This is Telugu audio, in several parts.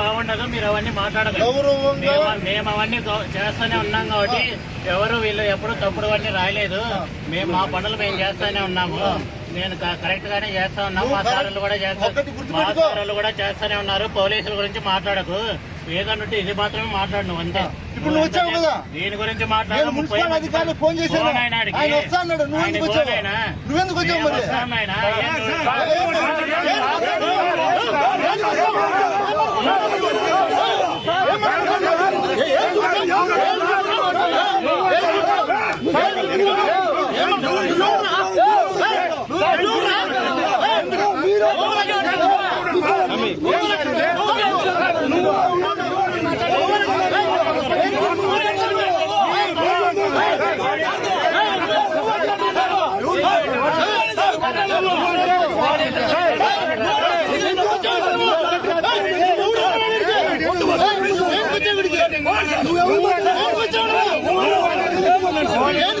బాగుండదు మీరు అవన్నీ మాట్లాడదు మేము- అవన్నీ చేస్తూనే ఉన్నాం కాబట్టి ఎవరు వీళ్ళు ఎప్పుడు తప్పుడు అన్ని రాయలేదు మేము మా పనులు మేము చేస్తూనే ఉన్నాము నేను కరెక్ట్ గానే చేస్తా ఉన్నాం మా సార్లు కూడా ఒక్కటి మా. సార్లు కూడా చేస్తూనే ఉన్నారు పోలీసుల గురించి మాట్లాడకు ఏదన్నట్టు ఇది మాత్రమే మాట్లాడు నువ్వు అంతే ఇప్పుడు నువ్వు వచ్చావు కదా? దీని గురించి మాట్లాడు మున్సిపల్ ఫోన్ చేశాను ఆయన నువ్వు ఎందుకు వచ్చావు మరి వస్తాం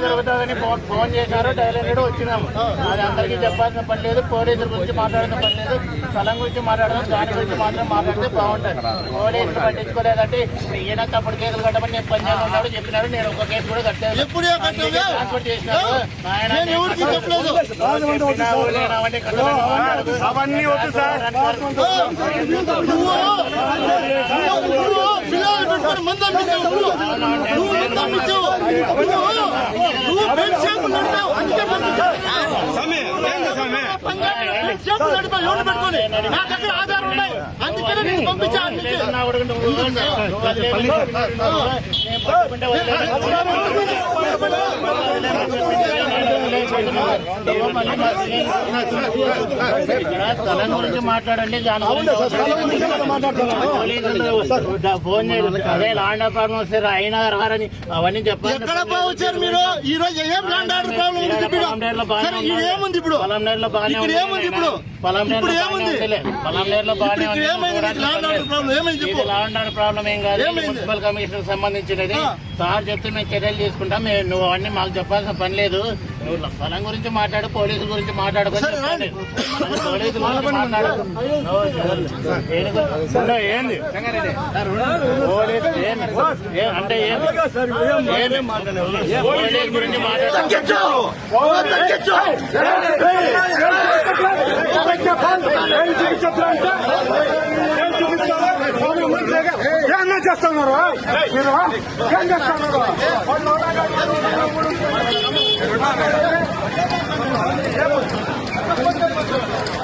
జరుగుతుందని ఫోన్ ఫోన్ చేశారు డైలెండ్ వచ్చినాము అది అందరికీ చెప్పాల్సిన పని లేదు పోలీసుల గురించి మాట్లాడిన పని లేదు స్థలం గురించి మాట్లాడదాం దాని గురించి మాత్రం మాట్లాడితే బాగుంటుంది పోలీసులు పట్టించుకోలేదంటే ఈయన తప్పుడు కేసులు కట్టమని నేను ఉన్నాడు చెప్పినారు నేను ఒక కేసు కూడా కట్టాను? ట్రాన్స్ఫర్ చేసినారు ఆయన. అవన్నీ వద్దు సార్. పెట్టుకొని ఆధారం ఉన్నాయి అందుకనే నేను పంపించా అందుకే లేకున్నా కూడా నువ్వు నువ్వు వదిలేదు. నేను పట్టుకుంటే ఇక్కడ స్థలం గురించి మాట్లాడండి దాని గురించి ఫోన్ చేయండి అదే ల్యాండ్ అపార్ట్మెంట్ వస్తే అయినా రారని అవన్నీ చెప్పాలి మీరు ఈ రోజు ఏం ల్యాండ్ ఆర్డర్ ప్రాబ్లం ఉంది ఇప్పుడు పొలం నేర్లో బాగానే ఏముంది ఇప్పుడు పొలంనేరులో ఇప్పుడు పొలం నేర్లో బాగానే ల్యాండ్ ఆర్డర్ ప్రాబ్లం ఏం కాదు మున్సిపల్ కమిషన్ సంబంధించినది సార్ చెప్తే మేము చర్యలు తీసుకుంటాం మేము నువ్వు అవన్నీ మాకు చెప్పాల్సిన పని లేదు. నువ్వు స్థలం గురించి మాట్లాడు పోలీసుల గురించి మాట్లాడుకొని సరే, రాండి. పోలీసుల గురించి మాట్లాడు. నువ్వు దేని గురించి- ఉండు, ఏంది? పోలీస్ ఏంది? ఏ- అంటే ఏంది? గురించి మాట్లాడు. ఏం చేస్తున్నారు? మీరు ఏం చేస్తున్నారు?